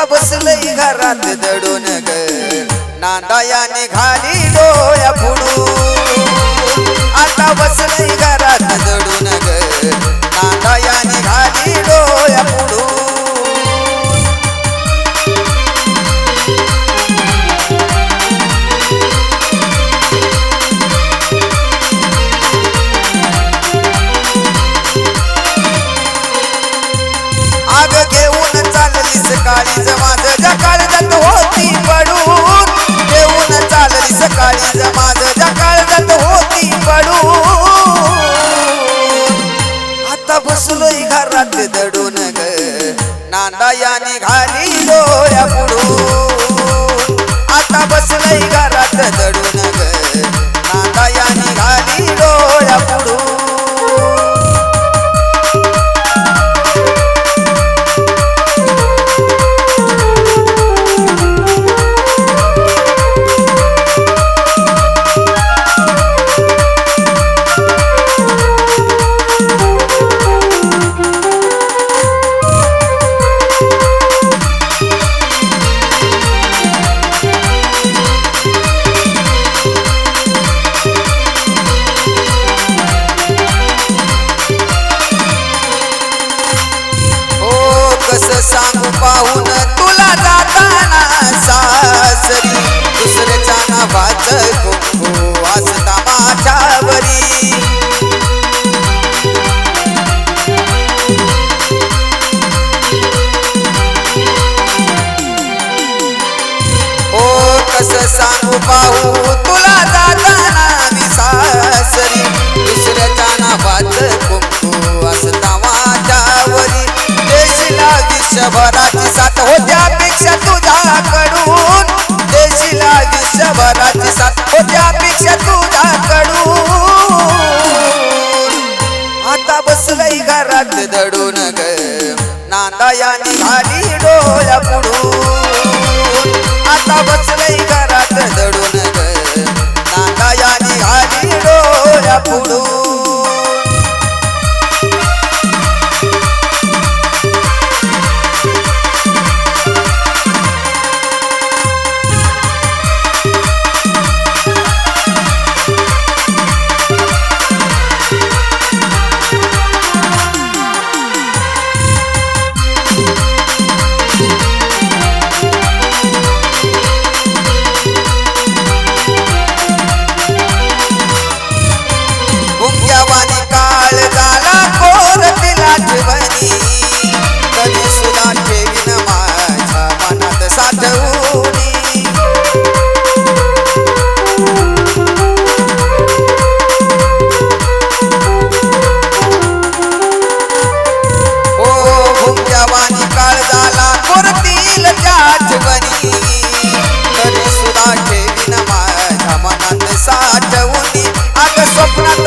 आता बसलय घरात दडून ग नांदाया निघाली डोळ्या पुढू आता बसलय घरात दडून ग नांदाया निघाली डोळ्या पुढू आग चालली सकाळी माझ जकाळ होती पडू आता बसलोय घरात दडून ग. नांदाया निघाली डोळ्या पुढू आता बसलोय घरात दडून बसलंय घरात दडून ग. नांदाया निघाली डोळ्या पुढून. आता बसलंय घरात दडून ग. नांदाया निघाली डोळ्या पुढून.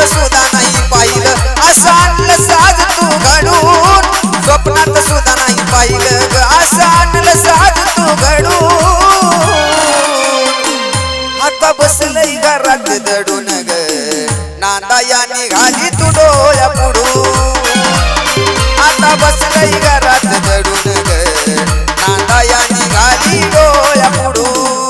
सुद्धा नाही पाहिलं. असं साज तू घडून. स्वप्नात सुद्धा नाही पाहिलं ग. असं साज तू घडून. आता बसलंय घरात दडून ग. नांदाया निघाली तू डोळ्या पुढून. आता बसलंय घरात दडून ग. नांदाया निघाली डोळ्या पुढून.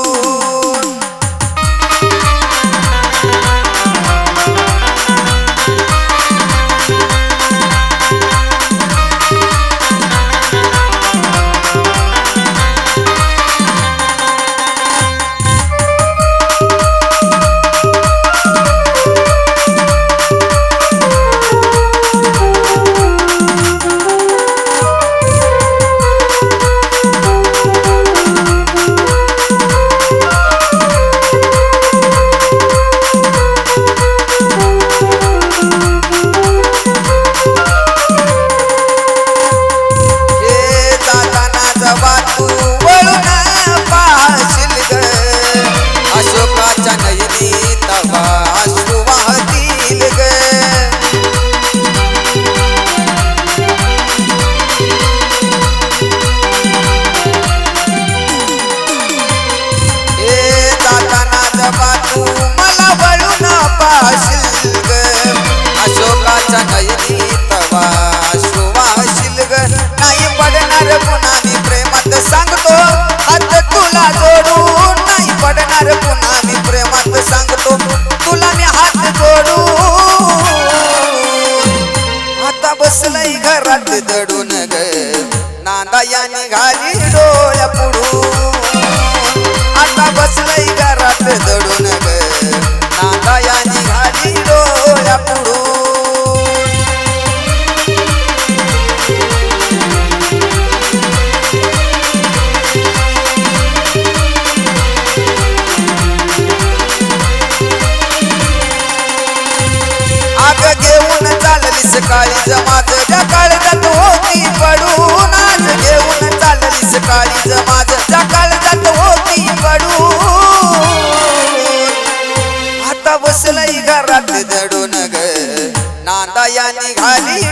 आशो पडणार पुन्हा प्रेमात सांगतो. हात तुला जोडू नाही पडणार पुन्हा मी प्रेमात सांगतो. तुला हात जोडू आता बसलाय घरात दडून ग. नांदा याने घाली डोळ्या पुढून. आता बसलाय घरात दडून ग. सकाळी जमात काळजात होती पडून आज घेऊन चालली सकाळी जमात काळजात होती पडून. आता बसलई घरात दडून ग. नांदाया निघाली